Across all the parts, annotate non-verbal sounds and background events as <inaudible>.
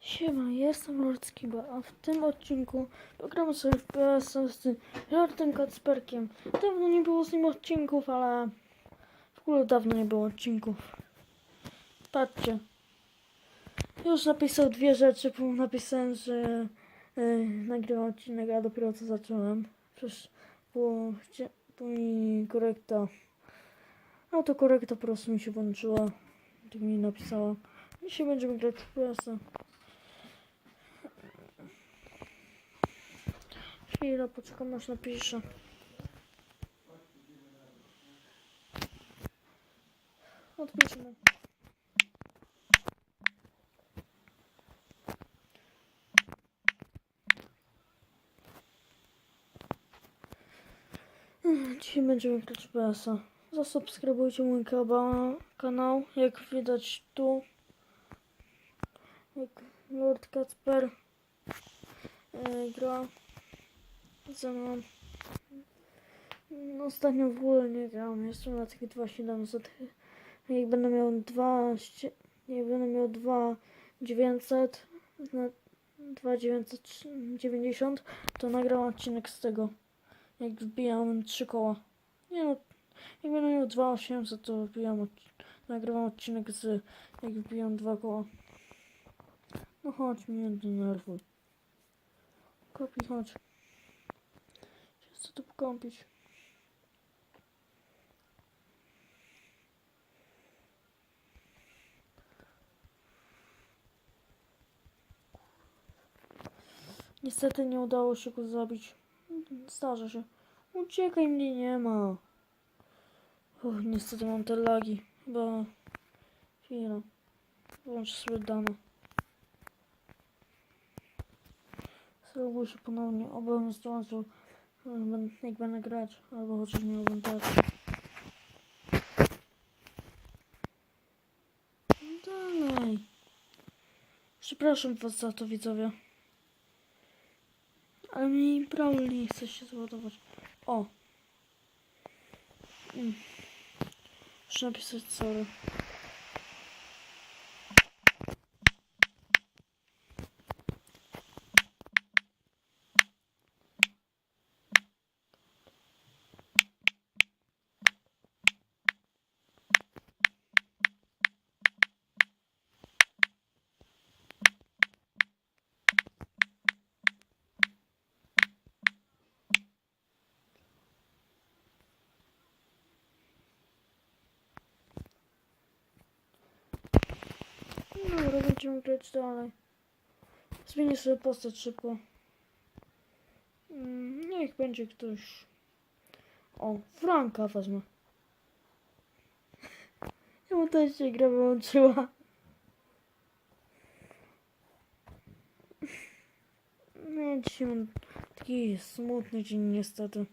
Siema, jestem Lord Skiba, a w tym odcinku pogramy sobie w PS z Lordem Kacperkiem. Dawno nie było z nim odcinków, ale w ogóle dawno nie było odcinków. Patrzcie. Już napisał dwie rzeczy, bo napisałem, że yy, nagrywam odcinek, a dopiero co zacząłem. Przecież było, było mi korekta. Autokorekta po prostu mi się włączyła. Tak mi napisała. Dzisiaj będziemy grać w PS-a. Chwila, poczekam aż napiszę. Odpiszmy. Dzisiaj będziemy grać w PS-a. Zasubskrybujcie mój kanał, jak widać tu. Jak Lord Kacper yy, gra ze mną. No, ostatnio w ogóle nie grałem. Jestem na takie 2700. Jak będę miał 2, ście- jak będę miał 2 900 na 2990 to nagram odcinek z tego. Jak wbijam 3 koła. Nie no, jak miał 2800 to wbijam od, nagrywam odcinek z jak wbijam 2 koła. No chodź mnie denerwuj. Kopi, chodź. Chcę tu pokąpić. Niestety nie udało się go zabić. Zdarza się. Uciekaj, mnie nie ma. Uch, niestety mam te lagi. Chyba... Chwila. Włączę sobie dane. Spróbuję się ponownie. Obym zdążył. Jak będę grać, albo chociaż nie oglądać. Dalej. Przepraszam was za to, widzowie. Ale mi problem nie chce się załadować. O. Mm. Muszę napisać sorry. Dobra, będziemy grać dalej. Zmienię sobie postać szybko. Mm, niech będzie ktoś. O, Franka wezmę. <laughs> Ja mu też się gra wyłączyła. <laughs> Nie, dzisiaj mam taki smutny dzień niestety.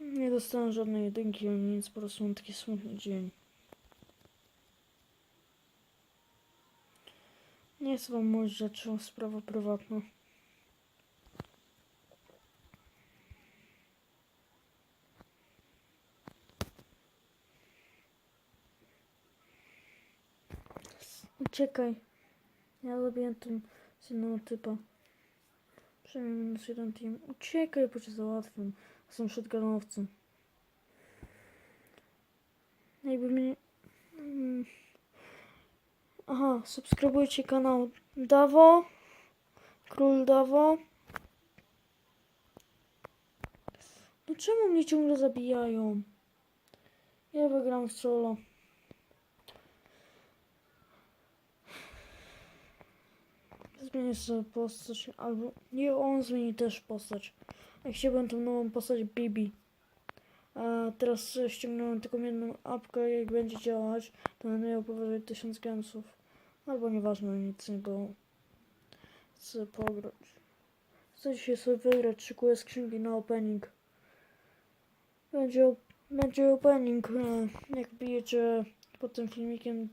Nie dostałem żadnej jedynki nic, po prostu mam taki smutny dzień. Nie jest wam mówić rzeczy, sprawa prywatna. Uciekaj. Ja tym z innego typa. Przynajmniej minus jeden team. Uciekaj, bo cię załatwią. Są shotgunowcy. Jakby mnie... Mm. Aha, subskrybujcie kanał Dawo. Król Dawo. No czemu mnie ciągle zabijają? Ja wygram solo. Zmienię sobie postać, albo nie on zmieni też postać. Jak chciałbym tą nową postać Bibi. A teraz ściągnąłem tylko jedną apkę, jak będzie działać, to będę miał powyżej 1000 gemsów. Albo nieważne, nic nie było. Chcę pograć. Chcę dzisiaj sobie wygrać, szykuję skrzynki na opening. Będzie, będzie opening. e, Jak bijecie pod tym filmikiem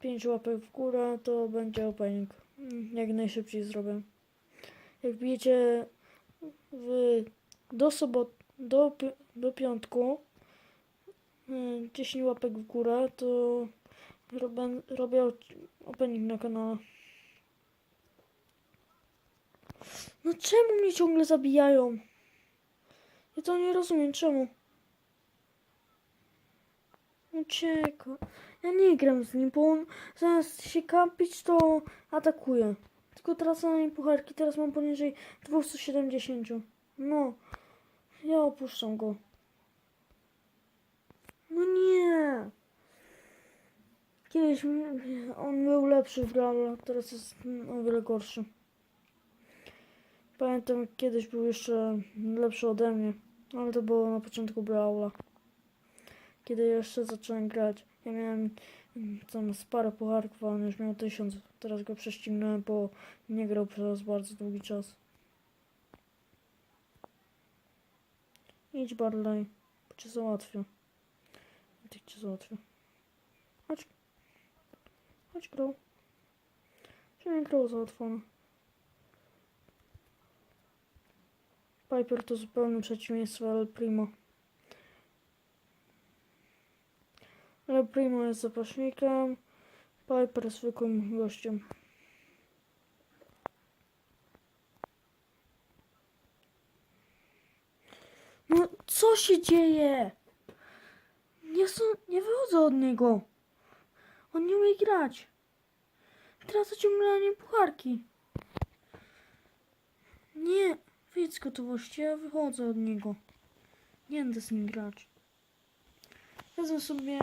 5 łapek w górę, to będzie opening. Mm, Jak najszybciej zrobię. Jak bijecie w, do sobot, do, do piątku, e, y, 10 łapek w górę, to robię, robię opening na kanale. No czemu mnie ciągle zabijają? Ja to nie rozumiem, czemu? Ucieka. Ja nie gram z nim, bo on zamiast się kampić, to atakuje. Tylko tracę na nim pucharki, teraz mam poniżej 270. No, ja opuszczam go. No nie. Kiedyś on był lepszy w Brawla, teraz jest o wiele gorszy. Pamiętam, kiedyś był jeszcze lepszy ode mnie, ale to było na początku Brawla. Kiedy jeszcze zacząłem grać. Ja miałem mm, tam z parę pucharków, a on już miał tysiąc. Teraz go prześcignąłem, bo nie grał przez bardzo długi czas. Idź Barley, bo cię załatwię. Ty cię załatwię. Chodź. Crow. Przynajmniej Crow załatwiony. Piper to zupełne przeciwieństwo El Primo. El Primo jest zapaśnikiem, Piper zwykłym gościem. No, co się dzieje? Nie, są, nie wychodzę od niego. On nie umie grać. Na nim pucharki. Nie, wyjdź z gotowości, ja wychodzę od niego. Nie będę z nim grać. Wezmę sobie...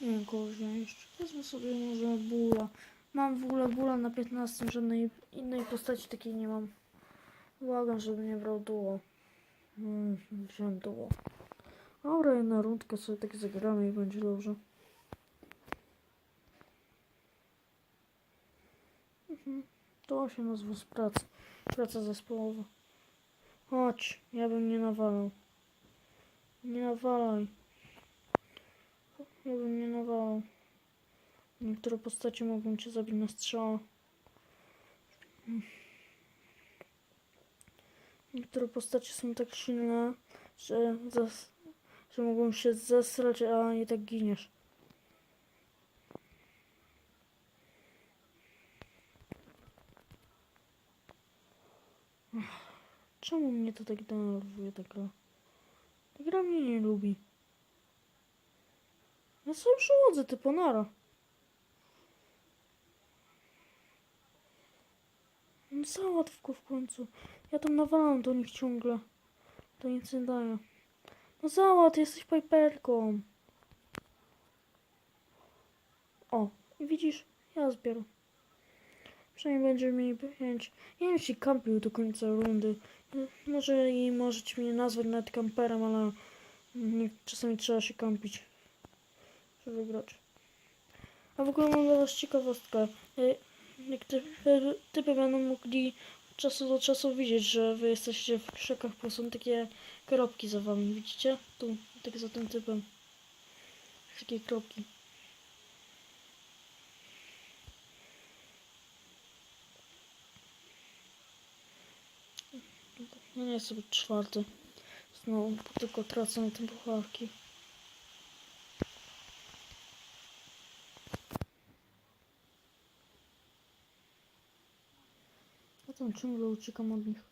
Nie wiem kogo wziąć. Wezmę sobie może bóla. Mam w ogóle bóla na 15, żadnej innej postaci takiej nie mam. Błagam, żeby nie brał duo. Mm, wziąłem duo. Dobra, jedna rundka sobie tak zagramy i będzie dobrze. Mhm. To się nazywa z pracy. Praca zespołowa. Chodź, ja bym nie nawalał. Nie nawalaj. Ja bym nie nawalał. Niektóre postacie mogą cię zabić na strzała. Niektóre postacie są tak silne, że, zas, że mogą się zesrać, a i tak giniesz. Czemu mnie to tak denerwuje ta gra? Ta gra mnie nie lubi. Ja sobie przychodzę, ty ponara. No załatw w końcu. Ja tam nawalam do nich ciągle. To nic nie daje. No załatw, jesteś piperką. O, i widzisz, ja zbieram. Przynajmniej będziemy mieli pięć. Nie wiem, czy kampił do końca rundy. Może i możecie mnie nazwać nawet kamperem, ale nie, czasami trzeba się kampić, żeby wygrać. A w ogóle mam dla was ciekawostkę. Y, Jak ty, typy będą mogli czasu do czasu widzieć, że wy jesteście w krzakach, bo są takie kropki za wami, widzicie? Tu, tak za tym typem. Takie kropki. No nie chcę być czwarty. Znowu tylko tracę na tym pucharki. Ja tam ciągle uciekam od nich.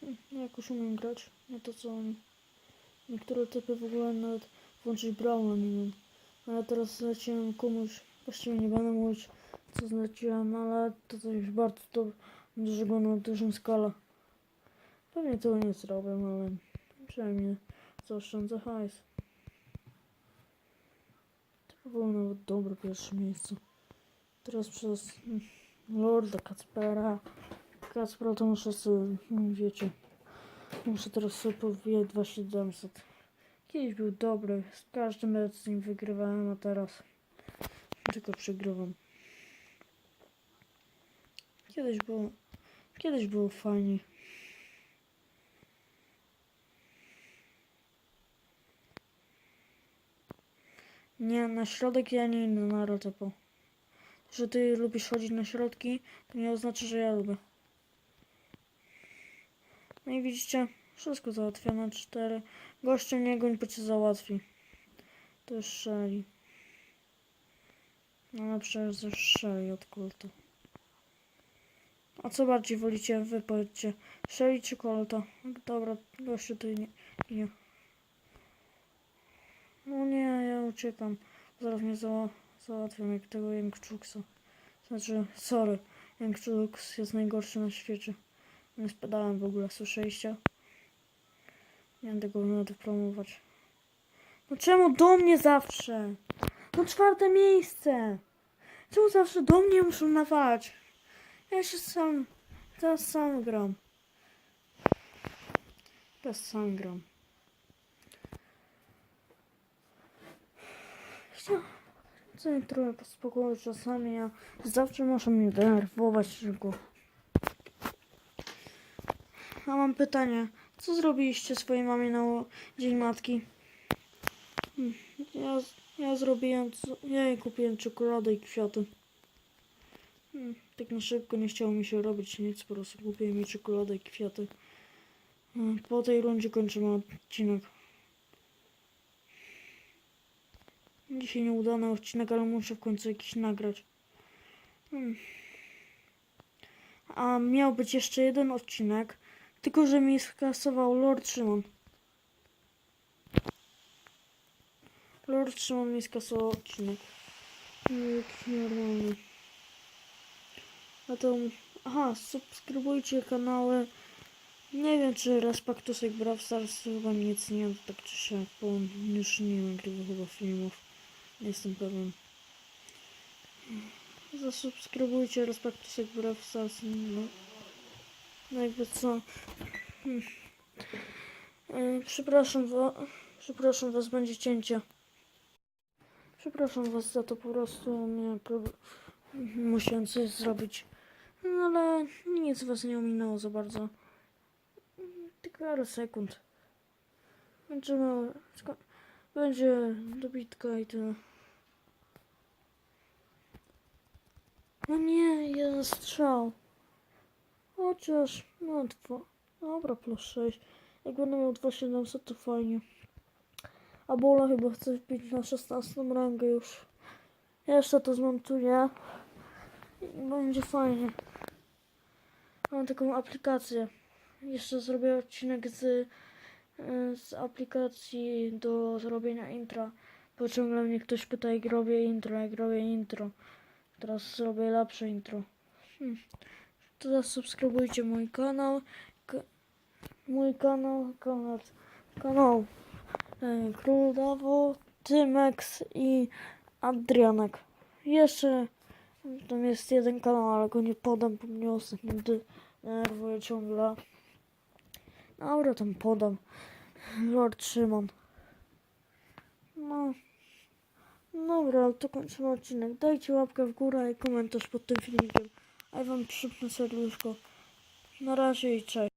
Hm, Ja jakoś umiem grać, nie to co oni. Niektóre typy w ogóle nawet włączyć Brauna nie wiem. A ja teraz zleciłem komuś, właściwie nie będę mówić co zleciłem, ale to coś bardzo do, dużego na dużą skalę. Pewnie tego nie zrobię, ale przynajmniej zaoszczędzę hajs. To było nawet dobre pierwsze miejsce. Teraz przez mm, Lorda Kacpera. Kacpera to muszę sobie, mm, wiecie, muszę teraz sobie powijać 2700. Kiedyś był dobry, z każdym razem z nim wygrywałem, a teraz tylko przegrywam. Kiedyś było, kiedyś było fajnie. Nie, na środek ja nie idę na rotopo. Że ty lubisz chodzić na środki, to nie oznacza, że ja lubię. No i widzicie, Wszystko załatwione. Cztery. Gościu nie goń, bo cię załatwi. To jest Shelly. No ale przecież jest Shelly od kultu. A co bardziej wolicie? Wy powiedzcie. Shelly czy Colta? Dobra, gościu to nie. nie. No nie, ja uciekam. Zaraz mnie za, załatwią jak tego Jankczuksa. Znaczy, sorry. Jankczuks jest najgorszy na świecie. Nie spadałem w ogóle, słyszeliście? Nie będę go nawet promować. No czemu do mnie zawsze? No czwarte miejsce! Czemu zawsze do mnie muszą nawalać? Ja się sam, teraz sam gram. Teraz sam gram. Chcia- Chcę trochę pospokoić czasami, a zawsze muszę mnie denerwować szybko. A mam pytanie. Co zrobiliście swojej mamie na Dzień Matki? Ja, ja zrobiłem, ja jej kupiłem czekoladę i kwiaty. Hmm, tak na szybko nie chciało mi się robić nic, po prostu kupiłem jej czekoladę i kwiaty. Hmm, Po tej rundzie kończymy odcinek. Dzisiaj nieudany odcinek, ale muszę w końcu jakiś nagrać. Hmm. A miał być jeszcze jeden odcinek, tylko że mi skasował Lord Szymon. Lord Szymon mi skasował odcinek. Jakiś. A to... Aha, subskrybujcie kanały. Nie wiem, czy Respaktusek Brawl Stars chyba nic nie wiem, tak czy siak, bo już nie gdyby chyba filmów. Jestem pewien. Zasubskrybujcie Respaktusek Brawl Stars. No. no jakby co. Hmm. E, Przepraszam, wa- przepraszam was, będzie cięcie. Przepraszam was za to, po prostu miałem. Musiałem coś zrobić. No ale nic was nie ominęło za bardzo. Tylko parę sekund. Będziemy... Będzie dobitka i tyle. No nie, jeden strzał. Chociaż, no dwa. Dobra, plus 6. Jak będę miał 2700 to fajnie. A Bola chyba chce wbić na 16 rangę już. Jeszcze to zmontuję. I będzie fajnie. Mam taką aplikację. Jeszcze zrobię odcinek z, y, z aplikacji do zrobienia intra. Bo ciągle mnie ktoś pyta jak robię intro, jak robię intro. Teraz zrobię lepsze intro. Hmm. To zasubskrybujcie mój kanał. Mój kanał, kanał, kanał y, Król Tymex i Adrianek. Jeszcze tam jest jeden kanał, ale go nie podam, bo mnie ostatnio denerwuje ciągle. Dobra, tam podam. Lord Szymon. No. Dobra, ale to kończymy odcinek. Dajcie łapkę w górę i komentarz pod tym filmikiem. A ja wam przypnę serduszko. Na razie i cześć.